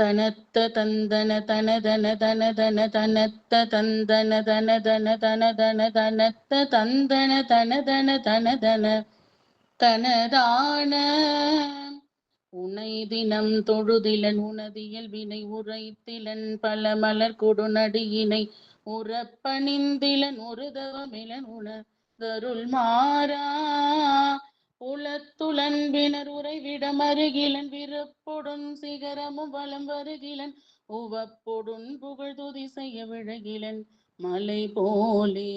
தனத்த தந்தன தனதன தனதன தனத்த தந்தன தனதன தனதன தனத்த தந்தன தனதன தனதன தனதான. உனை தினம் தொழுதிலன் உனதியல் வினை உரைத்திலன் பல மலர் கொடுநடியினை உறப்பணிந்திலன் ஒரு தவமிலன் உணர்தருள் மாறா. உளத்துலன்பினர் உறைவிடம் அருகிலன் விருப்பொடுன் சிகரமும் வலம் வருகிலன் உவப்பொடுன் புகழ் துதி செய்ய விழகிலன் மலை போலே.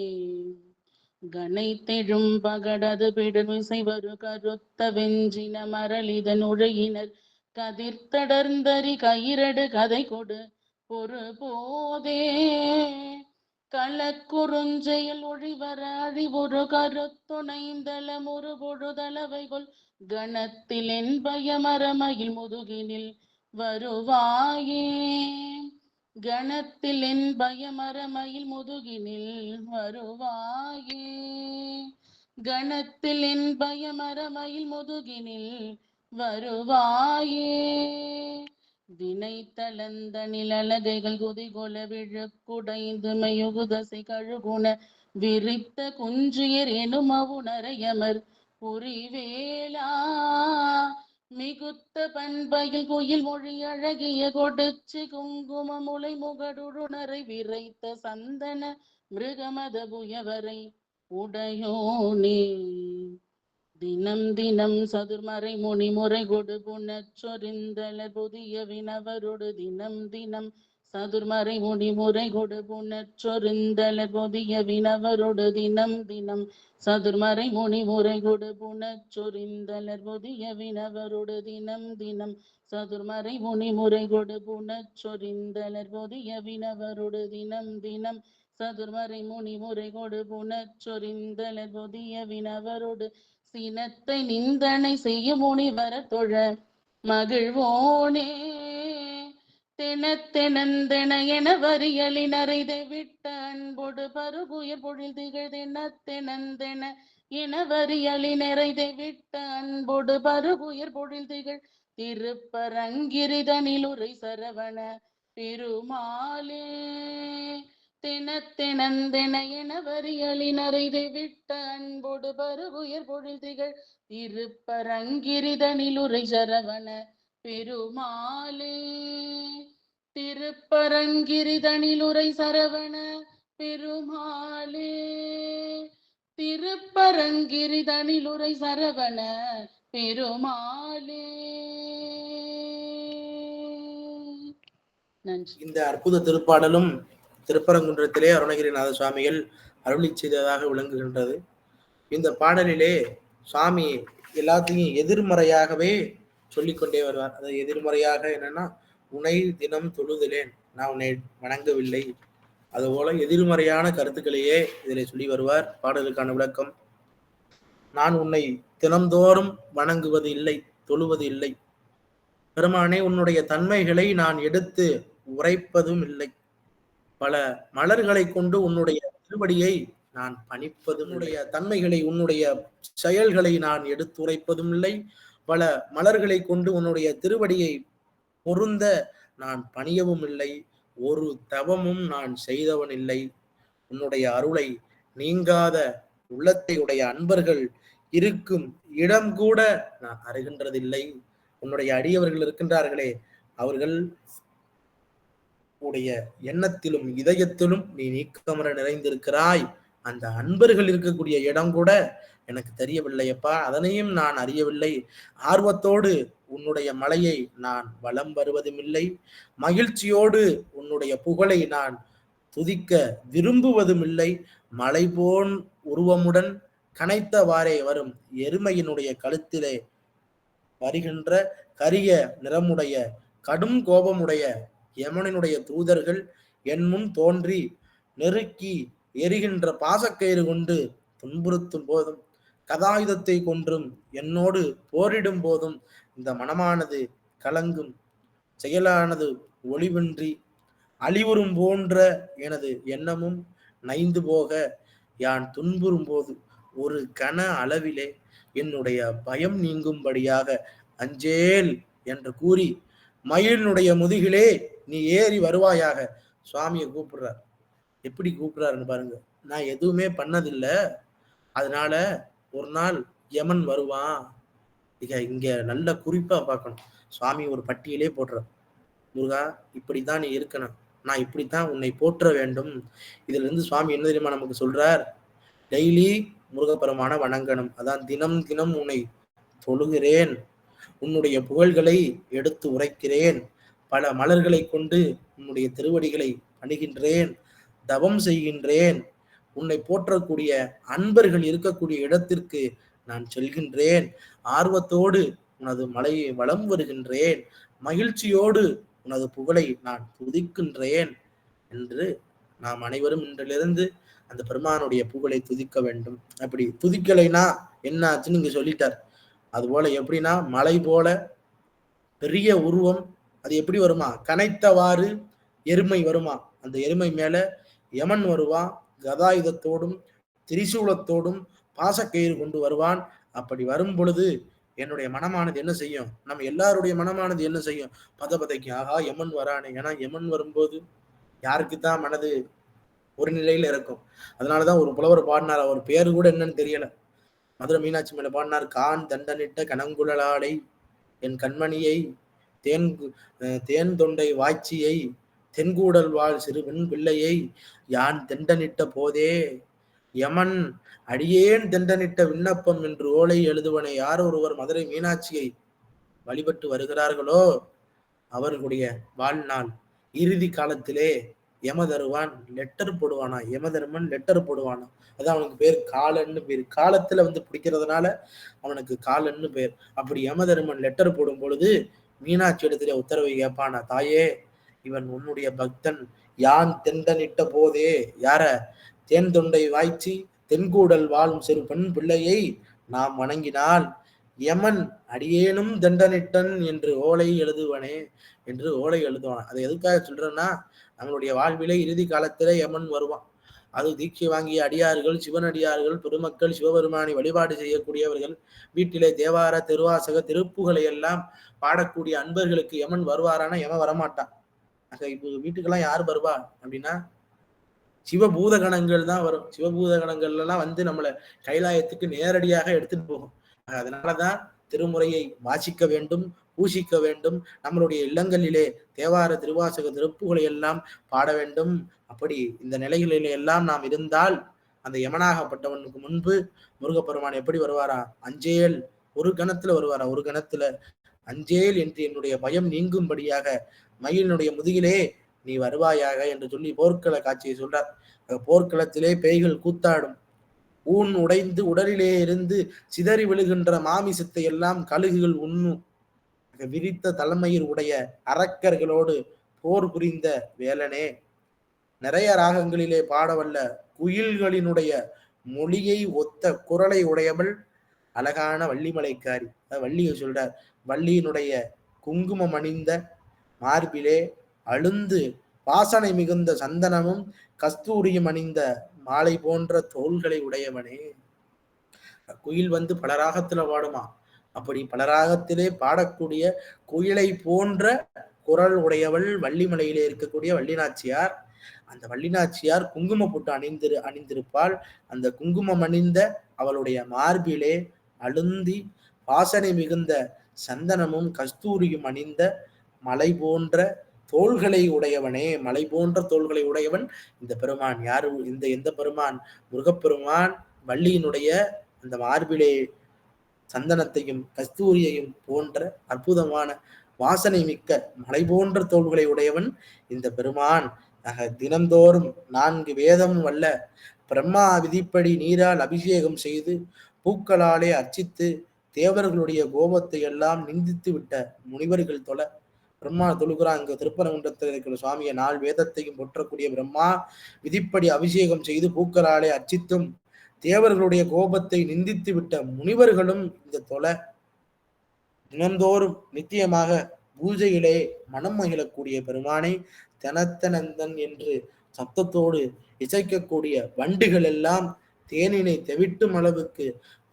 கனைத்தெழும் பகடது பிடுமிசை வரு கருத்த வெஞ்சின மரளிதன் உழையினர் கதிர்த்தடர்ந்தறி கயிரடு கதை கொடு பொறு போதே. களக்குறுஞ்செயல் ஒழிவர அழிவுறு கருத்துணைந்தளம் ஒரு பொழுதளவைகொள் கணத்தில் என் பயமரமையில் முதுகினில் வருவாயே. கணத்தில் என் பயமரமையில் முதுகினில் வருவாயே. கணத்தில் என் பயமரமையில் முதுகினில் வருவாயே. வினை தளந்த நிழலகைகள் குதிகொல விழுக்குடைந்து மையுகுதசை கழுகுண விரித்த குஞ்சியர் எனும் அவுணரையமர் புரிவேலா? மிகுத்த பண்பையில் குயில் மொழி அழகிய கொடுச்சி குங்கும முளை முகடுணரை விரைத்த சந்தன மிருகமத புயவரை. உடையோனே. தினம் தினம் சதுர்மறை முனி முறை கொடு புனச்சொரிந்தல புதிய வினவரோடு தினம் தினம் சதுர்மறை முனி முறை கொடு புனச்சொரிந்தலர் புதிய வினவரோடு தினம் தினம் சதுர்மறை முனி முறை கொடு புனச்சொரிந்தலர் புதிய வினவரோடு தினம் தினம் சதுர்மறை முனி முறை கொடு புனச்சொரிந்தலர் புதிய வினவரோடு தினம் தினம் சதுர்மறை முனி முறை கொடு புனச்சொரிந்தலர் புதிய வினவரோடு சினத்தை நிந்தனை செய்யும் முனிவர தொழ மகிழ்வோனே. தினத்தினந்தென என வரியலினரைதை விட்ட அன்போடு பருகுய பொழில் திகழ் தெனத்தெனந்தென என வரியலினரைதை விட்ட அன்பொடு பருகுயர் பொழில் திகழ் திருப்பரங்கிரிதனில் உரை சரவண பெருமாளே தெனத்தெனந்தென என வரியலினரைதை விட்ட அன்பொடு பருகுயர் பொழில் திகழ் திருப்பரங்கிரிதனில் உரை சரவண பெருமாளே. திருப்பரங்கிரிதனில் உரை சரவண பெருமாளே. திருப்பரங்கிரிதனில் உரை சரவண பெருமாளே. நன்றி. இந்த அற்புத திருப்பாடலும் திருப்பரங்குன்றத்திலே அருணகிரிநாத சுவாமிகள் அருளி செய்ததாக விளங்குகின்றது. இந்த பாடலிலே சுவாமி எல்லாத்தையும் எதிர்மறையாகவே சொல்லிக்கொண்டே வருவார். அது எதிர்மறையாக என்னன்னா உனை தினம் தொழுதலேன் நான் உன்னை வணங்கவில்லை. அதுபோல எதிர்மறையான கருத்துக்களையே இதில் சொல்லி வருவார் பாடலுக்கான விளக்கம். நான் உன்னை தினந்தோறும் வணங்குவது இல்லை தொழுவது இல்லை. பெருமானே உன்னுடைய தன்மைகளை நான் எடுத்து உரைப்பதும் இல்லை. பல மலர்களை கொண்டு உன்னுடைய திருவடியை நான் பணிப்பதும் உன்னுடைய தன்மைகளை உன்னுடைய செயல்களை நான் எடுத்துரைப்பதும் இல்லை. பல மலர்களை கொண்டு உன்னுடைய திருவடியை பொருந்த நான் பணியவும் இல்லை. ஒரு தவமும் நான் செய்தவன் இல்லை. உன்னுடைய அருளை நீங்காத உள்ளத்தை உடைய அன்பர்கள் இருக்கும் இடம் கூட நான் அறிகின்றதில்லை உன்னுடைய அடியவர்கள் இருக்கின்றார்களே அவர்கள் உடைய எண்ணத்திலும் இதயத்திலும் நீ நீக்கமர நிறைந்திருக்கிறாய். அந்த அன்பர்கள் இருக்கக்கூடிய இடம் கூட எனக்கு தெரியவில்லையப்பா. அதனையும் நான் அறியவில்லை. ஆர்வத்தோடு உன்னுடைய மலையை நான் வலம் வருவதுமில்லை. மகிழ்ச்சியோடு உன்னுடைய புகழை நான் துதிக்க விரும்புவதும் இல்லை மலை போன் உருவமுடன் கனைத்தவாறே வரும் எருமையினுடைய கழுத்திலே வருகின்ற கரிய நிறமுடைய கடும் கோபமுடைய யமனினுடைய தூதர்கள் என் முன் தோன்றி நெருக்கி எரிகின்ற பாசக்கயிறு கொண்டு துன்புறுத்தும் போதும் கதாயுதத்தை கொன்றும் என்னோடு போரிடும் போதும் இந்த மனமானது கலங்கும் செயலானது ஒளிவின்றி அழிவுறும் போன்ற எனது எண்ணமும் நைந்து போக யான் துன்புறும் போது ஒரு கன அளவிலே என்னுடைய பயம் நீங்கும்படியாக அஞ்சேல் என்று கூறி மயிலினுடைய முதுகிலே நீ ஏறி வருவாயாக. சுவாமியை கூப்பிடுறார். எப்படி கூப்பிடுறாருன்னு பாருங்க. நான் எதுவுமே பண்ணதில்லை. அதனால ஒரு நாள் யமன் வருவான். இங்க இங்க நல்ல குறிப்பா பார்க்கணும். சுவாமி ஒரு பட்டியலே போடுற முருகா இப்படிதான் நீ இருக்கணும். நான் இப்படித்தான் உன்னை போற்ற வேண்டும். இதுல இருந்து சுவாமி என்ன தெரியுமா நமக்கு சொல்றார்? டெய்லி முருகப்பெருமான வணங்கணும். அதான் தினம் தினம் உன்னை தொழுகிறேன். உன்னுடைய புகழ்களை எடுத்து உரைக்கிறேன். பல மலர்களை கொண்டு உன்னுடைய திருவடிகளை அணுகின்றேன் தவம் செய்கின்றேன். உன்னை போற்றக்கூடிய அன்பர்கள் இருக்கக்கூடிய இடத்திற்கு நான் செல்கின்றேன். ஆர்வத்தோடு உனது மலையை வளம் வருகின்றேன். மகிழ்ச்சியோடு உனது புகழை நான் துதிக்கின்றேன் என்று நாம் அனைவரும் இன்றிலிருந்து அந்த பெருமானுடைய புகழை துதிக்க வேண்டும். அப்படி துதிக்கலைனா என்ன ஆச்சுன்னு இங்க சொல்லிட்டார். அது போல எப்படின்னா மலை போல பெரிய உருவம் அது எப்படி வருமா? கனைத்தவாறு எருமை வருமா? அந்த எருமை மேல யமன் வருவான் கதாயுதத்தோடும் திரிசூலத்தோடும் பாசக்கயிறு கொண்டு வருவான். அப்படி வரும் பொழுது என்னுடைய மனமானது என்ன செய்யும்? நம்ம எல்லாருடைய மனமானது என்ன செய்யும்? பத பதைக்கு ஆகா யமன் வரானே. ஏன்னா யமன் வரும்போது யாருக்கு தான் மனது ஒரு நிலையில இருக்கும். அதனாலதான் ஒரு புலவர் பாடினார். அவர் பேரு கூட என்னன்னு தெரியல. மதுரை மீனாட்சி மேல பாடினார் கான் தண்டனிட்ட கனங்குழலாடை என் கண்மணியை தேன் தேன் தொண்டை வாய்ச்சியை தென்கூடல் வாழ் சிறுவன் பிள்ளையை யான் திண்டனிட்ட போதே யமன் அடியேன் திண்டனிட்ட விண்ணப்பம் என்று ஓலை எழுதுவனை யார் ஒருவர் மதுரை மீனாட்சியை வழிபட்டு வருகிறார்களோ அவர்களுடைய வாழ்நாள் இறுதி காலத்திலே யமதருவான் லெட்டர் போடுவானா யமதருமன் லெட்டர் போடுவானா. அது அவனுக்கு பேர் காலன்னு பேர். காலத்துல வந்து பிடிக்கிறதுனால அவனுக்கு காலன்னு பேர். அப்படி யமதருமன் லெட்டர் போடும் பொழுது மீனாட்சி இடத்துல உத்தரவை கேட்பானா தாயே இவன் உன்னுடைய பக்தன். யான் தெண்டனிட்ட போதே? யார? தேன் தொண்டை வாய்ச்சி தென்கூடல் வாழும் சிறு பெண் பிள்ளையை நாம் வணங்கினால் யமன் அடியேனும் தண்டனிட்டன் என்று ஓலை எழுதுவனே என்று ஓலை எழுதுவான். அதை எதுக்காக சொல்றேன்னா நம்மளுடைய வாழ்விலே இறுதி காலத்திலே யமன் வருவான். அது தீட்சை வாங்கிய அடியார்கள் சிவனடியார்கள் பெருமக்கள் சிவபெருமானை வழிபாடு செய்யக்கூடியவர்கள் வீட்டிலே தேவார திருவாசக திருப்புகளை எல்லாம் பாடக்கூடிய அன்பர்களுக்கு யமன் வருவாரானா? யமன் வரமாட்டான். ஆக இப்போ வீட்டுக்கெல்லாம் யார் வருவா அப்படின்னா சிவபூத கணங்கள் தான் வரும். சிவபூத கணங்கள்லாம் எல்லாம் வந்து நம்மளை கைலாயத்துக்கு நேரடியாக எடுத்துட்டு போகும். அதனாலதான் திருமுறையை வாசிக்க வேண்டும் பூசிக்க வேண்டும். நம்மளுடைய இல்லங்களிலே தேவார திருவாசக திருப்புகளை எல்லாம் பாட வேண்டும். அப்படி இந்த நிலைகளிலே எல்லாம் நாம் இருந்தால் அந்த யமனாகப்பட்டவனுக்கு முன்பு முருகப்பெருமான் எப்படி வருவாரா? அஞ்சேல் ஒரு கணத்துல வருவாரா? ஒரு கணத்துல. அஞ்சேல் என்று என்னுடைய பயம் நீங்கும்படியாக மயிலினுடைய முதுகிலே நீ வருவாயாக என்று சொல்லி போர்க்கள காட்சியை சொல்றார். போர்க்களத்திலே பேய்கள் கூத்தாடும். ஊன் உடைந்து உடலிலே இருந்து சிதறி விழுகின்ற மாமிசத்தை எல்லாம் கழுகுகள் உண்ணும். விரித்த தலைமையில் உடைய அரக்கர்களோடு போர் புரிந்த வேலனே. நிறைய ராகங்களிலே பாடவல்ல குயில்களினுடைய மொழியை ஒத்த குரலை உடையவள் அழகான வள்ளிமலைக்காரி. வள்ளியை சொல்றார். வள்ளியினுடைய குங்குமம் அணிந்த மார்பிலே அழுந்து வாசனை மிகுந்த சந்தனமும் கஸ்தூரியும் அணிந்த மாலை போன்ற தோள்களை உடையவனே. குயில் வந்து பல ராகத்துல பாடுமா? அப்படி பல ராகத்திலே பாடக்கூடிய குயிலை போன்ற குரல் உடையவள் வள்ளிமலையிலே இருக்கக்கூடிய வள்ளிநாச்சியார். அந்த வள்ளிநாச்சியார் குங்கும பொட்டு அணிந்திரு அணிந்திருப்பாள். அந்த குங்குமம் அணிந்த அவளுடைய மார்பிலே அழுந்தி வாசனை மிகுந்த சந்தனமும் கஸ்தூரியும் அணிந்த மலை போன்ற தோள்களை உடையவனே மலை போன்ற தோள்களை உடையவன் இந்த பெருமான். யாரு? இந்த எந்த பெருமான்? முருகப்பெருமான் வள்ளியினுடைய அந்த மார்பிலே சந்தனத்தையும் கஸ்தூரியையும் போன்ற அற்புதமான வாசனை மிக்க மலை போன்ற தோள்களை உடையவன் இந்த பெருமான். ஆக தினந்தோறும் நான்கு வேதமும் வல்ல பிரம்மா விதிப்படி நீரால் அபிஷேகம் செய்து பூக்களாலே அர்ச்சித்து தேவர்களுடைய கோபத்தை எல்லாம் நிந்தித்து விட்ட முனிவர்கள் தொலை பிரம்மா தொழுகிறான் இங்க திருப்பரங்குன்றத்தில் இருக்கிற சுவாமியை நாள் வேதத்தையும் பொற்றக்கூடிய பிரம்மா விதிப்படி அபிஷேகம் செய்து பூக்களாலே அர்ச்சித்தும் தேவர்களுடைய கோபத்தை நிந்தித்து விட்ட முனிவர்களும் இந்த தொலை. தினந்தோறும் நித்தியமாக பூஜையிலே மனம் மகிழக்கூடிய பெருமானை தனத்தனந்தன் என்று சத்தத்தோடு இசைக்கக்கூடிய வண்டுகள் எல்லாம் தேனினை தெவிட்டும் அளவுக்கு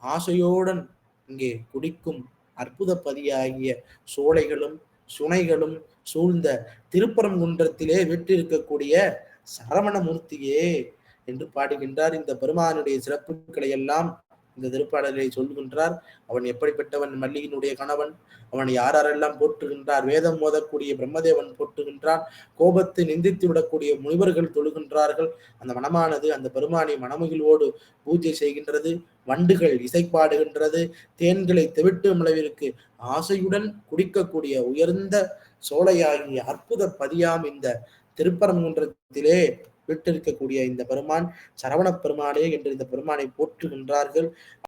ஆசையோடன் இங்கே குடிக்கும் அற்புத பதியாகிய சோலைகளும் சுனைகளும் சூழ்ந்த திருப்பரங்குன்றத்திலே வீற்றிருக்கக்கூடிய சரவணமூர்த்தியே. என்று பாடுகின்றார். இந்த பெருமானுடைய சிறப்புகளை எல்லாம் இந்த திருப்பாடலை சொல்கின்றார் அவன் எப்படிப்பட்டவன்? மல்லியினுடைய கணவன். அவனை யாரெல்லாம் போற்றுகின்றார்? வேதம் மோதக்கூடிய பிரம்மதேவன் போற்றுகின்றான். கோபத்தை நிந்தித்து விடக்கூடிய முனிவர்கள் தொழுகின்றார்கள். அந்த மனமானது அந்த பெருமானை மனமகிழ்வோடு பூஜை செய்கின்றது. வண்டுகள் இசைப்பாடுகின்றது. தேன்களை தெவிட்டும் அளவிற்கு ஆசையுடன் குடிக்கக்கூடிய உயர்ந்த சோலையாகிய அற்புத பதியாம் இந்த திருப்பரங்குன்றத்திலே விட்டிருக்கக்கூடிய இந்த பெருமான் சரவண பெருமானே என்று இந்த பெருமானை போற்றுகின்றார்கள்.